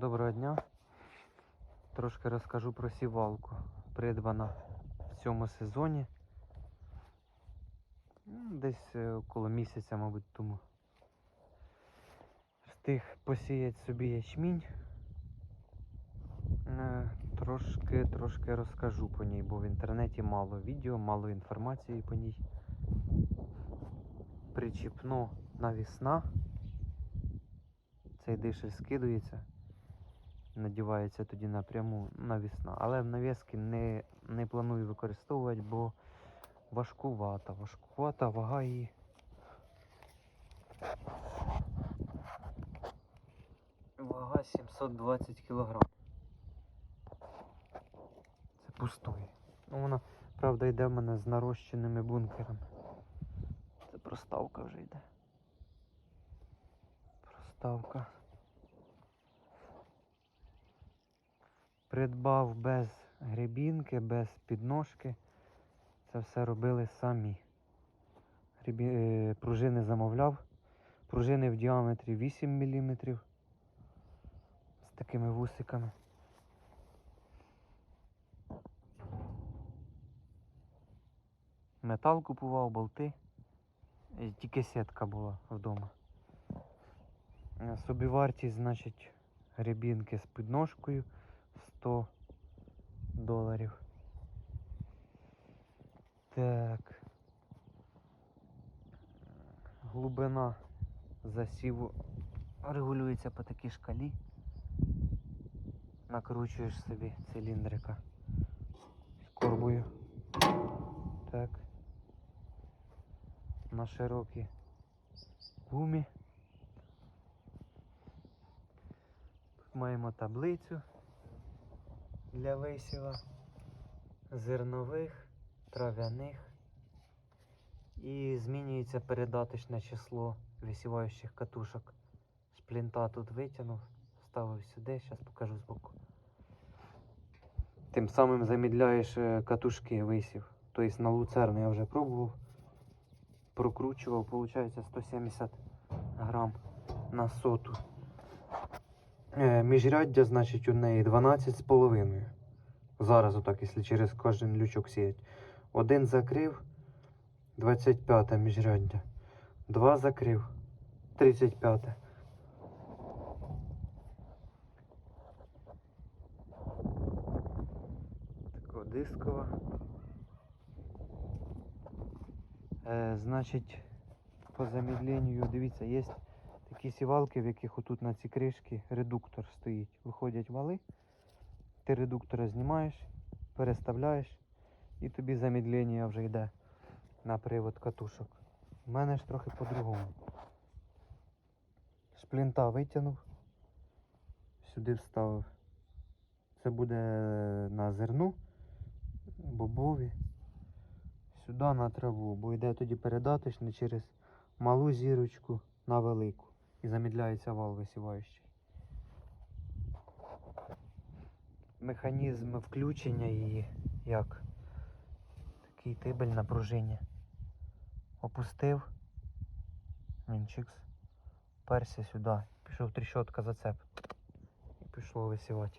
Доброго дня. Трошки розкажу про сівалку. Придбана в цьому сезоні. Десь е, около місяця, мабуть, тому. Встиг посіяти собі ячмінь. Е, Трошки, трошки розкажу по ній, бо в інтернеті мало відео, мало інформації по ній. Причіпно навісна. Цей дишель скидується надівається тоді напряму навісна. Але навіски не, не планую використовувати, бо важкувата. Важкувата вага її. Вага 720 кг. Це пустої. Ну, вона, правда, йде в мене з нарощеними бункерами. Це проставка вже йде. Проставка. Придбав без гребінки, без підножки. Це все робили самі. Гребі... е, Пружини замовляв. Пружини в діаметрі 8 мм. З такими вусиками. Метал купував, болти. Е, Тільки сітка була вдома. Е, Собівартість, значить, гребінки з підножкою 100 доларів. Так. Глибина засіву регулюється по такій шкалі. Накручуєш собі циліндрика з корбою. Так. На широкій гумі. Тут маємо таблицю для висіва зернових, трав'яних. І змінюється передаточне число висіваючих катушок. З плінта тут витягнув, ставив сюди, зараз покажу збоку. Тим самим замідляєш е, катушки висів. Тобто на луцерну я вже пробував. Прокручував, виходить 170 грам на соту. Е, міжряддя, значить, у неї 12,5. Зараз, отак, якщо через кожен лючок сіять. Один закрив, 25 міжряддя. Два закрив, 35. Тако дискова. Е, Значить, по замедленню, дивіться, є такі сівалки, в яких отут на ці кришки редуктор стоїть. Виходять вали, ти редуктора знімаєш, переставляєш, і тобі замедлення вже йде на привод катушок. У мене ж трохи по-другому. Шплінта витягнув, сюди вставив. Це буде на зерну, бобові, сюди на траву, бо йде тоді передаточний через малу зірочку на велику. І замідляється вал висіваючий. Механізм включення її як такий тибель на пружині. Опустив. Мінчикс. Перся сюди. Пішов тріщотка зацеп. І пішло висівати.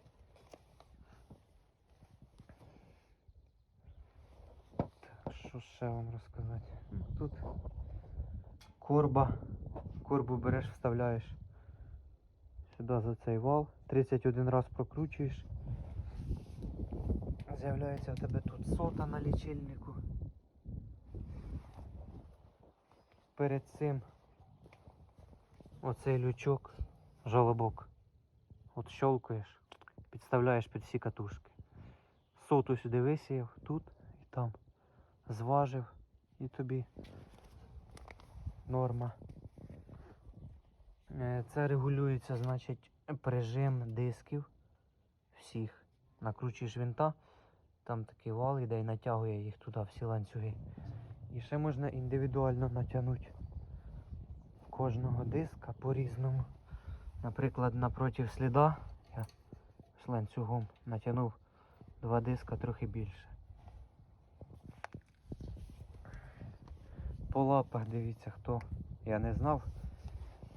Що ще вам розказати? Тут корба. Корбу береш, вставляєш сюди за цей вал. 31 раз прокручуєш. З'являється в тебе тут сота на лічильнику. Перед цим оцей лючок, жолобок. От щелкаєш, підставляєш під всі катушки. Соту сюди висіяв, тут і там. Зважив і тобі норма. Е, Це регулюється, значить, прижим дисків всіх. Накручуєш винта, там такий вал іде і натягує їх туди, всі ланцюги. І ще можна індивідуально натягнути кожного диска по-різному. Наприклад, напроти сліда я з ланцюгом натягнув два диска трохи більше. По лапах дивіться хто. Я не знав.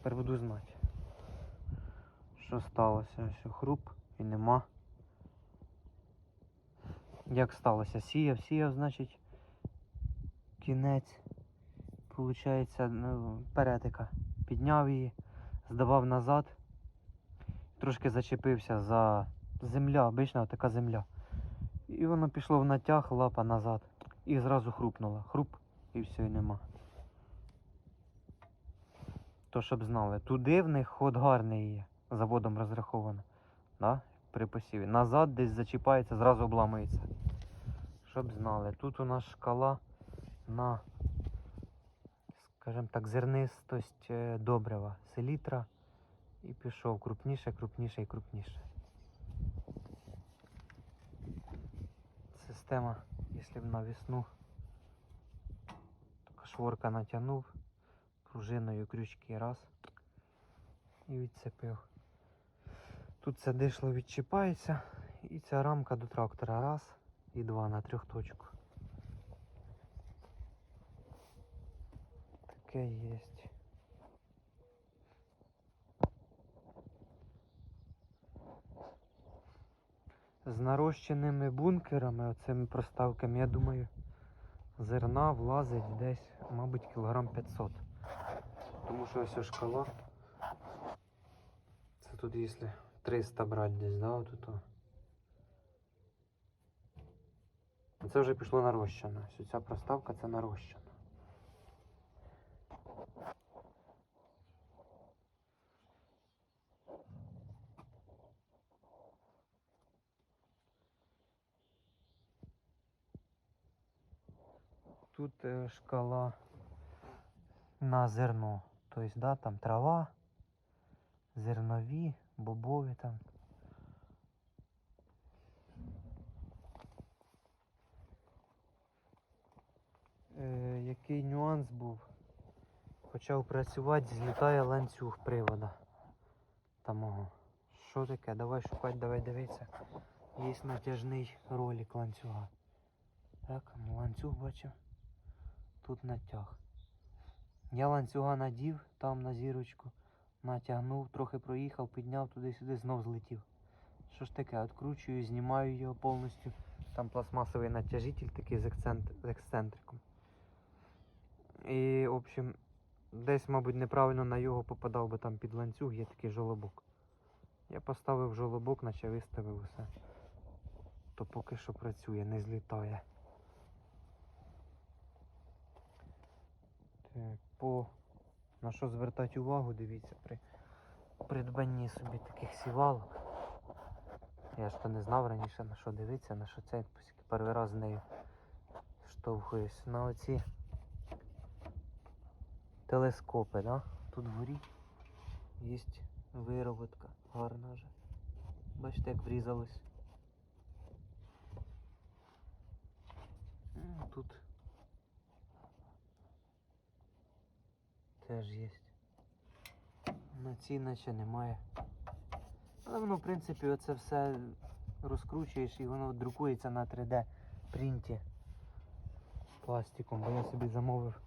Тепер буду знати. Що сталося? Ось хруп і нема. Як сталося? Сіяв, сіяв, значить, кінець, получається, ну, перетика. Підняв її, здавав назад, трошки зачепився за земля, обична така земля. І воно пішло в натяг, лапа назад. І зразу хрупнуло. Хруп і все, і нема. То щоб знали, туди в них ход гарний є, заводом розраховано. Да? При посіві. Назад десь зачіпається, зразу обламується. Щоб знали, тут у нас шкала на, скажімо так, зернистость е, добрива, селітра. І пішов крупніше, крупніше і крупніше. Система, якщо б на весну, така шворка натягнув, пружиною крючки раз і відцепив. Тут це дишло відчіпається і ця рамка до трактора раз і два на трьох точку. Таке є. З нарощеними бункерами, оцими проставками, я думаю, зерна влазить десь, мабуть, кілограм 500. Тому що ось шкала. Це тут, якщо 300 брати десь, да, отут. Це вже пішло нарощено. Ось ця проставка це нарощено. Тут е, шкала на зерно. Тобто, да, там трава, зернові, бобові там. Е, який нюанс був? Почав працювати, злітає ланцюг привода. Там ого. Що таке? Давай шукати, давай дивитися. Є натяжний ролик ланцюга. Так, ну ланцюг бачив. Тут натяг. Я ланцюга надів там на зірочку, натягнув, трохи проїхав, підняв туди-сюди, знов злетів. Що ж таке, откручую, знімаю його повністю. Там пластмасовий натяжитель такий з ексцентриком. І, в общем, десь, мабуть, неправильно на його попадав, бо там під ланцюг є такий жолобок. Я поставив жолобок, наче виставив усе. то поки що працює, не злітає. Так, по на що звертати увагу, дивіться, при придбанні собі таких сівалок. Я ж то не знав раніше на що дивитися, на що це перший раз з нею штовхуюсь. На оці телескопи, да? Тут вгорі є вироботка гарна вже. Бачите, як врізалось. Тут теж є. На цій наче немає. Але воно, в принципі, оце все розкручуєш і воно друкується на 3D принті пластиком, бо я собі замовив.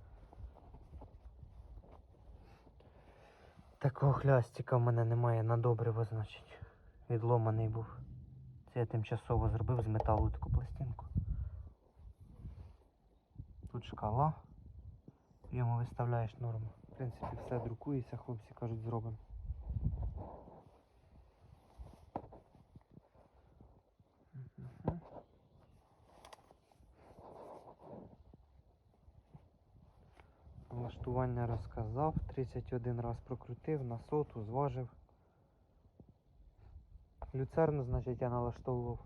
Такого хлястика в мене немає на добриво, значить. Відломаний був. Це я тимчасово зробив з металу таку пластинку. Тут шкала. Йому виставляєш норму. В принципі, все друкується, хлопці кажуть, зробимо. Влаштування розказав, 31 раз прокрутив, на соту, зважив. Люцерну, значить, я налаштовував.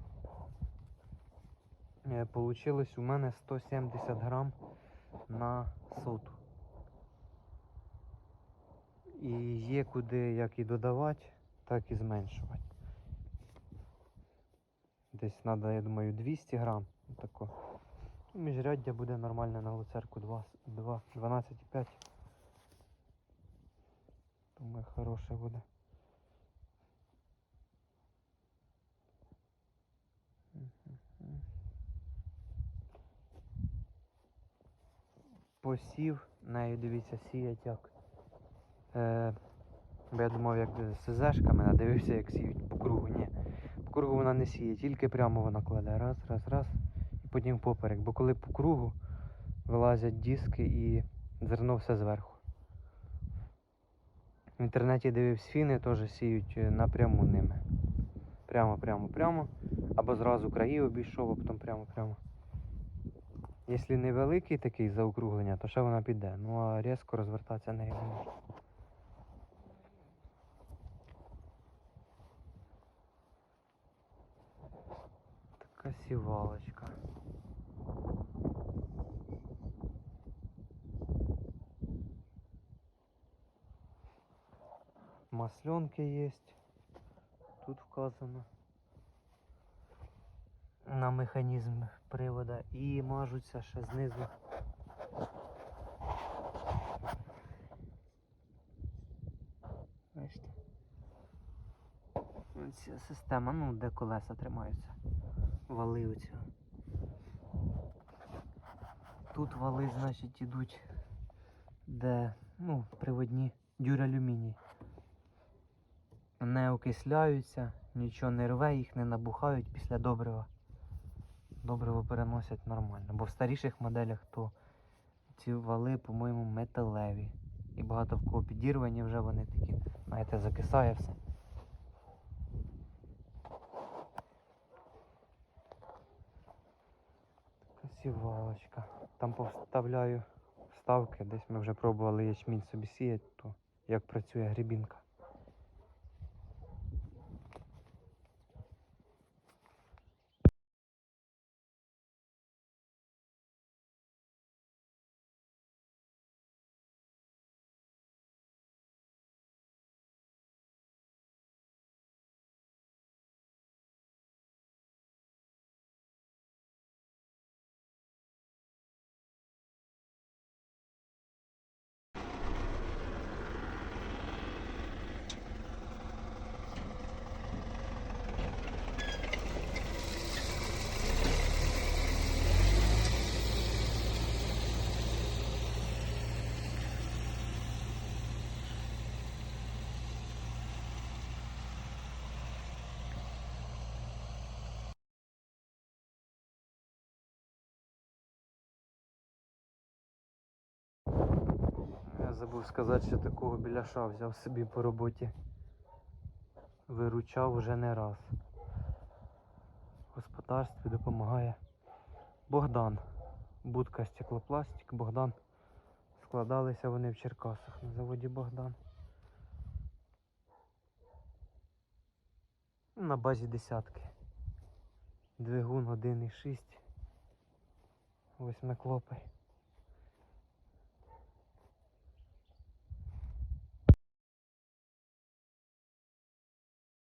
Е, Получилось у мене 170 грам на соту. І є куди як і додавати, так і зменшувати. Десь треба, я думаю, 200 грам. Тако. Ну, Міжряддя буде нормальне на люцерку 2, 2, 12,5. Думаю, хороше буде. Посів, нею дивіться, сіять як. Е, бо я думав, як СЗшками, надивився, як сіють по кругу. Ні. По кругу вона не сіє, тільки прямо вона кладе. Раз, раз, раз. І потім поперек. Бо коли по кругу вилазять диски і зерно все зверху. В інтернеті дивився фіни, теж сіють е, напряму ними. Прямо, прямо, прямо. Або зразу краї обійшов, а потім прямо, прямо. Якщо невеликий такий заокруглення, то ще вона піде. Ну а різко розвертатися не можна. Така сівалочка. Масленки есть. Тут вказано. На механізм привода. І мажуться ще знизу. Бачите? Ця система, ну, де колеса тримаються. Вали оці. Тут вали, значить, ідуть, де, ну, приводні дюралюміній. Не окисляються, нічого не рве, їх не набухають після добрива. Добриво переносять нормально. Бо в старіших моделях то ці вали, по-моєму, металеві. І багато в кого підірвані вже вони такі, знаєте, закисає все. Така сівалочка. Там повставляю вставки, десь ми вже пробували ячмінь собі сіяти, то як працює грібінка. Я забув сказати, що такого біляша взяв собі по роботі. Виручав вже не раз. господарстві допомагає Богдан. Будка стеклопластик, Богдан. Складалися вони в Черкасах на заводі Богдан. На базі десятки. Двигун 1,6. Восьмиклопий.